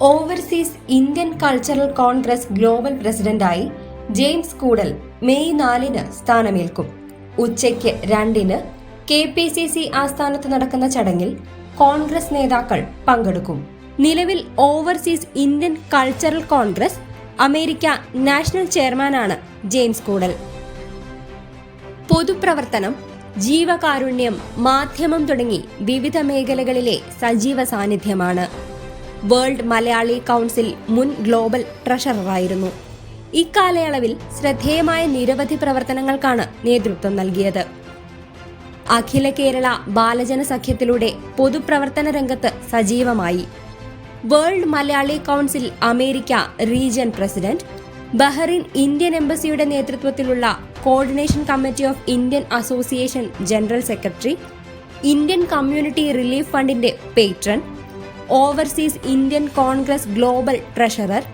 Overseas Indian cultural congress global പ്രസിഡന്റായി James Koodal May നാലിന് സ്ഥാനമേൽക്കും. ഉച്ചയ്ക്ക് രണ്ടിന് കെ പി സി സി ആസ്ഥാനത്ത് നടക്കുന്ന ചടങ്ങിൽ കോൺഗ്രസ് നേതാക്കൾ പങ്കെടുക്കും. നിലവിൽ overseas Indian cultural congress America national ചെയർമാനാണ് ജെയിംസ് കൂടൽ. പൊതുപ്രവർത്തനം ജീവകാരുണ്യം മാധ്യമം തുടങ്ങി വിവിധ മേഖലകളിലെ സജീവ സാന്നിധ്യമാണ്. വേൾഡ് മലയാളി കൗൺസിൽ മുൻ ഗ്ലോബൽ ട്രഷററായിരുന്നു. ഇക്കാലയളവിൽ ശ്രദ്ധേയമായ നിരവധി പ്രവർത്തനങ്ങൾക്കാണ് നേതൃത്വം നൽകിയത്. അഖില കേരള ബാലജന സഖ്യത്തിലൂടെ പൊതുപ്രവർത്തന രംഗത്ത് സജീവമായി. World Malayali council America region president Bahrain Indian എംബസിയുടെ നേതൃത്വത്തിലുള്ള coordination committee of Indian association general secretary Indian community relief ഫണ്ടിന്റെ patron overseas Indian congress global treasurer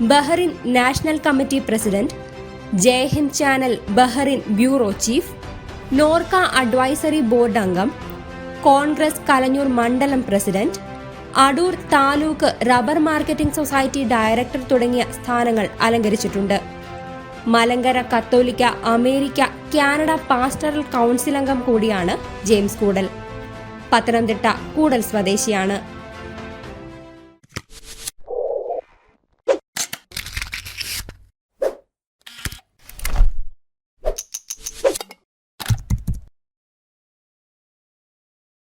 Bahrain national committee president Jaihind channel Bahrain bureau chief NORKA advisory board അംഗം കോൺഗ്രസ് കലഞ്ഞൂർ മണ്ഡലം president Adoor taluk rubber marketing society director തുടങ്ങിയ സ്ഥാനങ്ങൾ അലങ്കരിച്ചിട്ടുണ്ട്. മലങ്കര കത്തോലിക്ക America Canada pastoral council അംഗം കൂടിയാണ് James കൂടൽ. പത്തനംതിട്ട കൂടൽ സ്വദേശിയാണ്.